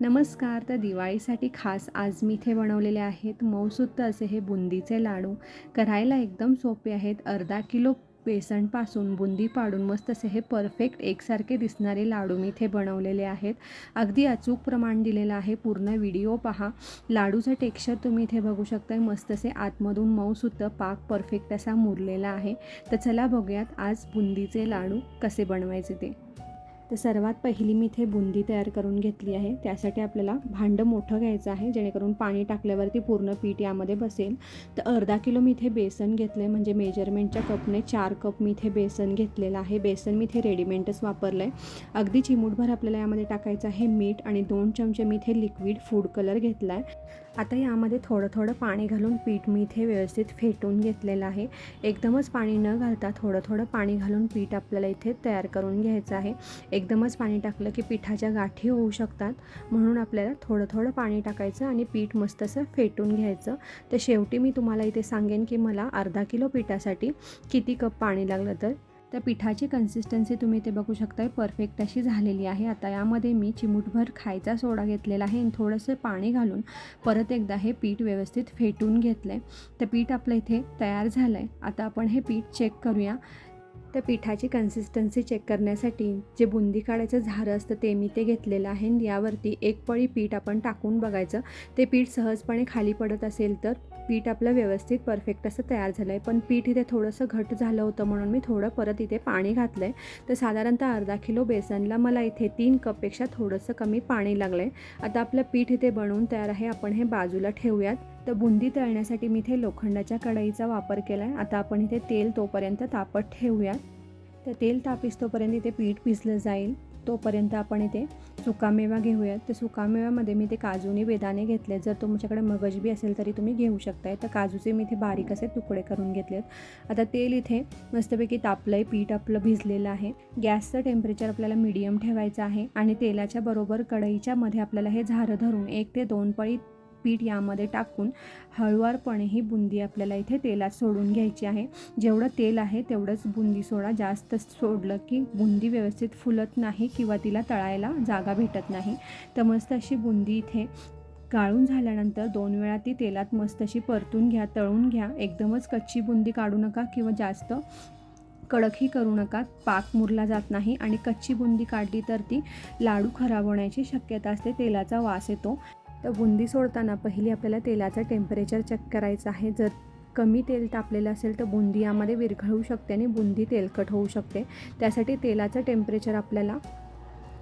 नमस्कार तर दिवाळीसाठी खास आज मी इथे बनवलेले आहेत मऊसूत असे हे बुंदीचे लाडू. करायला एकदम सोपे आहेत. अर्धा किलो बेसनपासून बुंदी पाडून मस्त असे हे परफेक्ट एकसारखे दिसणारे लाडू मी इथे बनवलेले आहेत. अगदी अचूक प्रमाण दिलेलं आहे. पूर्ण व्हिडिओ पहा. लाडूचं टेक्स्चर तुम्ही इथे बघू शकता मस्त असे आतमधून मऊसुद्धा पाक परफेक्ट असा मुरलेला आहे. तर चला बघूयात आज बुंदीचे लाडू कसे बनवायचे ते. तर सर्वात पहिली मी इथे बुंदी तयार करून घेतली आहे. त्यासाठी आपल्याला भांडं मोठं घ्यायचं आहे जेणेकरून पाणी टाकल्यावरती पूर्ण पीठ यामध्ये बसेल. तर अर्धा किलो मी इथे बेसन घेतलं आहे म्हणजे मेजरमेंटच्या कपने चार कप मी इथे बेसन घेतलेलं आहे. बेसन मी इथे रेडीमेडच वापरलं आहे अगदी चिमूटभर आपल्याला यामध्ये टाकायचं आहे मीठ आणि दोन चमचे मी इथे लिक्विड फूड कलर घेतला आहे आता यामध्ये थोडं थोडं पाणी घालून पीठ मी इथे व्यवस्थित फेटून घेतलेलं आहे. एकदमच पाणी न घालता थोडं थोडं पाणी घालून पीठ आपल्याला इथे तयार करून घ्यायचं आहे. एकदमच पाणी टाकलं की पिठाच्या गाठी होऊ शकतात. म्हणून आपल्याला थोडं थोडं पाणी टाकायचं आणि पीठ मस्त असं फेटून घ्यायचं. तर शेवटी मी तुम्हाला इथे सांगेन की मला अर्धा किलो पिठासाठी किती कप पाणी लागलं तर. त्या पिठाची कन्सिस्टन्सी तुम्ही ते बघू शकताय परफेक्ट अशी झालेली आहे. आता यामध्ये मी चिमूटभर खायचा सोडा घेतलेला आहे आणि थोडंसं पाणी घालून परत एकदा हे पीठ व्यवस्थित फेटून घेतलं आहे तर पीठ आपलं इथे तयार झालं आहे आता आपण हे पीठ चेक करूया. त्या पिठाची कन्सिस्टन्सी चेक करण्यासाठी जे बुंदी काढायचं झारं असतं ते मी ते घेतलेलं आहे. यावरती एक पळी पीठ आपण टाकून बघायचं. ते पीठ सहजपणे खाली पडत असेल तर पीठ आपलं व्यवस्थित परफेक्ट असं तयार झालं आहे पण पीठ इथे थोडंसं घट झालं होतं म्हणून मी थोडं परत इथे पाणी घातलं आहे तर साधारणतः अर्धा किलो बेसनला मला इथे तीन कपपेक्षा थोडंसं कमी पाणी लागलं आहे आता आपलं पीठ इथे बनवून तयार आहे. आपण हे बाजूला ठेवूयात. तर बुंदी तळण्यासाठी मी इथे लोखंडाच्या कढईचा वापर केला आहे. आता आपण इथे तेल तोपर्यंत तापत ठेवूयात. तर तेल तापीस तोपर्यंत इथे पीठ भिजलं जाईल. तोपर्यंत आपण इथे सुकामेवा घेऊयात. तर सुकामेव्यामध्ये मी ते काजूने वेदाने घेतले जर तुमच्याकडे मगजबी असेल तरी तुम्ही घेऊ शकताय. तर काजूचे मी इथे बारीक असे तुकडे करून घेतलेत. आता तेल इथे मस्तपैकी तापलं आहे पीठ आपलं भिजलेलं आहे. गॅसचं टेम्परेचर आपल्याला मिडियम ठेवायचं आहे. आणि तेलाच्या बरोबर कढईच्या मध्ये आपल्याला हे झारं धरून एक ते दोन पळी पीठ यामध्ये टाकून हळुवारपणे ही बुंदी आपल्याला इथे तेलात सोडून घ्यायची आहे. जेवढं तेल आहे तेवढंच बुंदी सोडा. जास्त सोडलं की बुंदी व्यवस्थित फुलत नाही किंवा तिला तळायला जागा भेटत नाही. तर मस्त अशी बुंदी इथे गाळून झाल्यानंतर दोन वेळा ती तेलात मस्त अशी परतून घ्या तळून घ्या. एकदमच कच्ची बुंदी काढू नका किंवा जास्त कडकही करू नका. पाक मुरला जात नाही आणि कच्ची बुंदी काढली तर ती लाडू खराब होण्याची शक्यता असते. तेलाचा वास येतो. तर बुंदी सोडताना पहिली आपल्याला तेलाचं टेम्परेचर चेक करायचं आहे. जर कमी तेल तापलेलं असेल तर बुंदी यामध्ये विरघळू शकते आणि बुंदी तेलकट होऊ शकते. त्यासाठी तेलाचं टेम्परेचर आपल्याला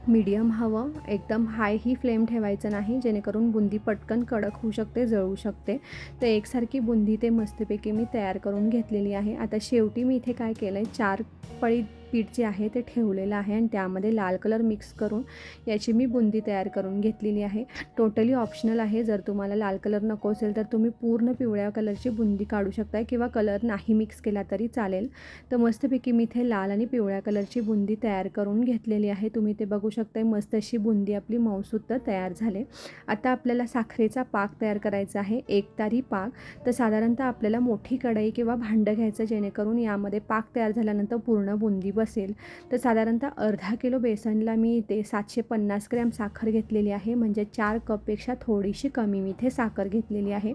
मीडियम हवं. एकदम हाय ही फ्लेम ठेवायचं नाही. जेणेकरून बुंदी पटकन कडक होऊ शकते जळू शकते. तर एकसारखी बुंदी ते मस्तपैकी मी तयार करून घेतलेली आहे. आता शेवटी मी इथे काय केलं आहे चार पळी पीठ जे आहे ते ठेवलेलं आहे आणि त्यामध्ये लाल कलर मिक्स करून याची मी बुंदी तयार करून घेतलेली आहे. टोटली ऑप्शनल आहे. जर तुम्हाला लाल कलर नको असेल तर तुम्ही पूर्ण पिवळ्या कलरची बुंदी काढू शकताय किंवा कलर नाही मिक्स केला तरी चालेल. तर मस्तपैकी मी इथे लाल आणि पिवळ्या कलरची बुंदी तयार करून घेतलेली आहे. तुम्ही ते बघू शकताय मस्त अशी बुंदी आपली मऊसुद्धा तयार झाले. आता आपल्याला साखरेचा पाक तयार करायचा आहे. एक तारी पाक. तर साधारणतः आपल्याला मोठी कढई किंवा भांडं घ्यायचं जेणेकरून यामध्ये पाक तयार झाल्यानंतर पूर्ण बुंदी असेल तर साधारणतः अर्धा किलो बेसनला मी इथे सातशे पन्नास ग्रॅम साखर घेतलेली आहे. म्हणजे चार कपपेक्षा थोडीशी कमी मी इथे साखर घेतलेली आहे.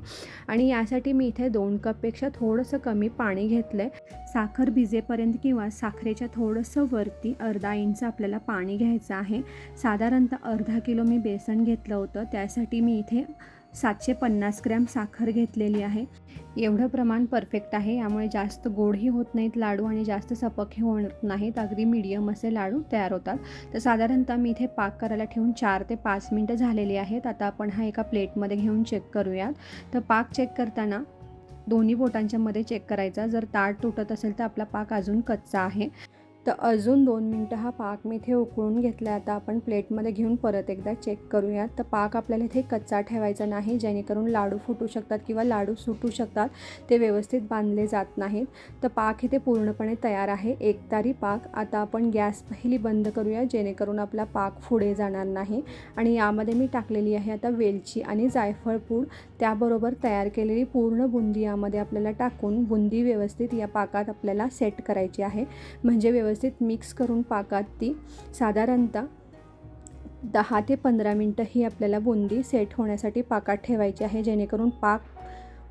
आणि यासाठी मी इथे दोन कपपेक्षा थोडंसं कमी पाणी घेतलं आहे साखर भिजेपर्यंत किंवा साखरेच्या थोडंसं वरती अर्धा इंच आपल्याला पाणी घ्यायचं आहे. साधारणतः अर्धा किलो मी बेसन घेतलं होतं. त्यासाठी मी इथे सातशे पन्नास ग्रॅम साखर घेतलेली आहे. एवढं प्रमाण परफेक्ट आहे यामुळे जास्त गोडही होत नाहीत लाडू आणि जास्त सपकही होत नाहीत. अगदी मीडियम असे लाडू तयार होतात. तर साधारणतः मी इथे पाक करायला ठेवून चार ते पाच मिनटं झालेली आहेत. आता आपण हा एका प्लेटमध्ये घेऊन चेक करूयात. तर पाक चेक करताना दोन्ही बोटांच्या मध्ये चेक करायचा. जर ताट तुटत असेल तर आपला पाक अजून कच्चा आहे. तर अजून दोन मिनटं हा पाक मी इथे उकळून घेतला आता आपण प्लेटमध्ये घेऊन परत एकदा चेक करूयात. तर पाक आपल्याला इथे कच्चा ठेवायचा नाही जेणेकरून लाडू फुटू शकतात किंवा लाडू सुटू शकतात ते व्यवस्थित बांधले जात नाहीत. तर पाक इथे पूर्णपणे तयार आहे. एकतारी पाक. आता आपण गॅस पहिली बंद करूया जेणेकरून आपला पाक पुढे जाणार नाही. आणि यामध्ये मी टाकलेली आहे आता वेलची आणि जायफळ पूड. त्याबरोबर तयार केलेली पूर्ण बुंदी यामध्ये आपल्याला टाकून बुंदी व्यवस्थित या पाकात आपल्याला सेट करायची आहे. म्हणजे व्यवस्थित व्यवस्थित मिक्स करून पाकात ती. साधारणतः दहा ते पंधरा मिनटं ही आपल्याला बुंदी सेट होण्यासाठी पाकात ठेवायची आहे जेणेकरून पाक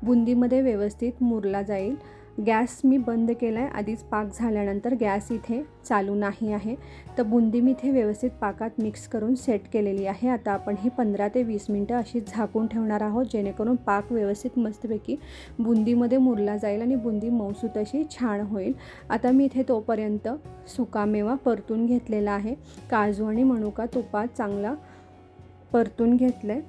बुंदीमध्ये व्यवस्थित मुरला जाईल. गॅस मी बंद केला आहे आधीच पाक झाल्यानंतर गॅस इथे चालू नाही आहे. तर बुंदी मी इथे व्यवस्थित पाकात मिक्स करून सेट केलेली आहे. आता आपण ही पंधरा ते वीस मिनटं अशी झाकून ठेवणार आहोत जेणेकरून पाक व्यवस्थित मस्तपैकी बुंदीमध्ये मुरला जाईल आणि बुंदी मऊसूत अशी छान होईल. आता मी इथे तोपर्यंत सुकामेवा परतून घेतलेला आहे. काजू आणि मनुका तुपात चांगला परतून घेतलं आहे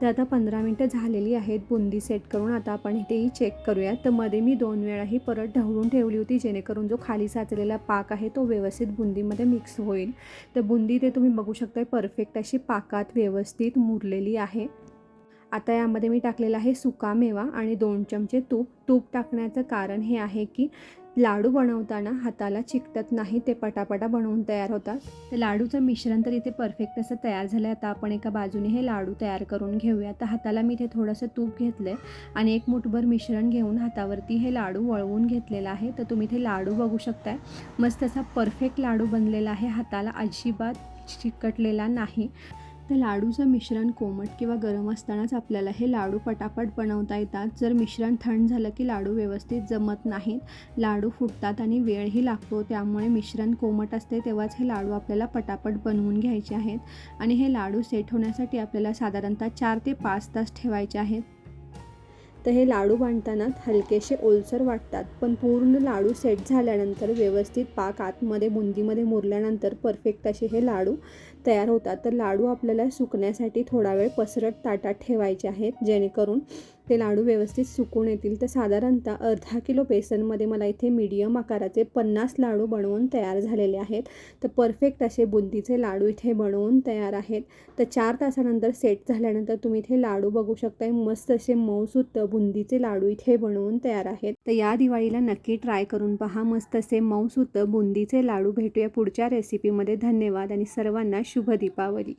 तर आता पंधरा मिनटं झालेली आहेत. बुंदी सेट करून आता आपण इथेही चेक करूया. तर मध्ये मी दोन वेळाही परत ढवळून ठेवली होती जेणेकरून जो खाली साचलेला पाक आहे तो व्यवस्थित बुंदीमध्ये मिक्स होईल. तर बुंदी ते तुम्ही बघू शकता परफेक्ट अशी पाकात व्यवस्थित मुरलेली आहे. आता यामध्ये मी टाकलेला आहे सुकामेवा आणि दोन चमचे तूप. तूप टाकण्याचं कारण हे आहे की लाडू बनवताना हाताला चिकटत नाही ते पटापटा बनवून तयार होतात. तर लाडूचं मिश्रण तर इथे परफेक्ट असं तयार झालं आहे आता आपण एका बाजूने हे लाडू तयार करून घेऊया. तर हाताला मी इथे थोडंसं तूप घेतलं आहे आणि एक मुठभर मिश्रण घेऊन हातावरती हे लाडू वळवून घेतलेलं आहे. तर तुम्ही इथे लाडू बघू शकताय. मस्त असा परफेक्ट लाडू बनलेला आहे. हाताला अजिबात चिकटलेला नाही. तर लाडूचं मिश्रण कोमट किंवा गरम असतानाच आपल्याला हे लाडू पटापट बनवता येतात. जर मिश्रण थंड झालं की लाडू व्यवस्थित जमत नाहीत लाडू फुटतात आणि वेळही लागतो त्यामुळे मिश्रण कोमट असते तेव्हाच हे लाडू आपल्याला पटापट बनवून घ्यायचे आहेत. आणि हे लाडू सेट होण्यासाठी आपल्याला साधारणतः चार ते पाच तास ठेवायचे आहेत. तर हे लाडू बांधताना हलकेसे ओलसर वाटतात पण पूर्ण लाडू सेट झाल्यानंतर व्यवस्थित पाक आतमध्ये बुंदीमध्ये मुरल्यानंतर परफेक्ट असे हे लाडू तयार होतात. तर लाडू आपल्याला सुकण्यासाठी थोडा वेळ पसरट ताटात ठेवायचे आहेत जेणेकरून ते लाडू व्यवस्थित सुकून येतील. तर साधारणतः अर्धा किलो बेसनमध्ये मला इथे मीडियम आकाराचे पन्नास लाडू बनवून तयार झालेले आहेत. तर परफेक्ट असे बुंदीचे लाडू इथे बनवून तयार आहेत. तर चार तासानंतर सेट झाल्यानंतर तुम्ही इथे लाडू बघू शकताय. मस्त असे मऊसूत बुंदीचे लाडू इथे बनवून तयार आहेत. तर या दिवाळीला नक्की ट्राय करून पहा. मस्त असे मऊसूत बुंदीचे लाडू भेटूया पुढच्या रेसिपीमध्ये धन्यवाद आणि सर्वांना शुभ दीपावली.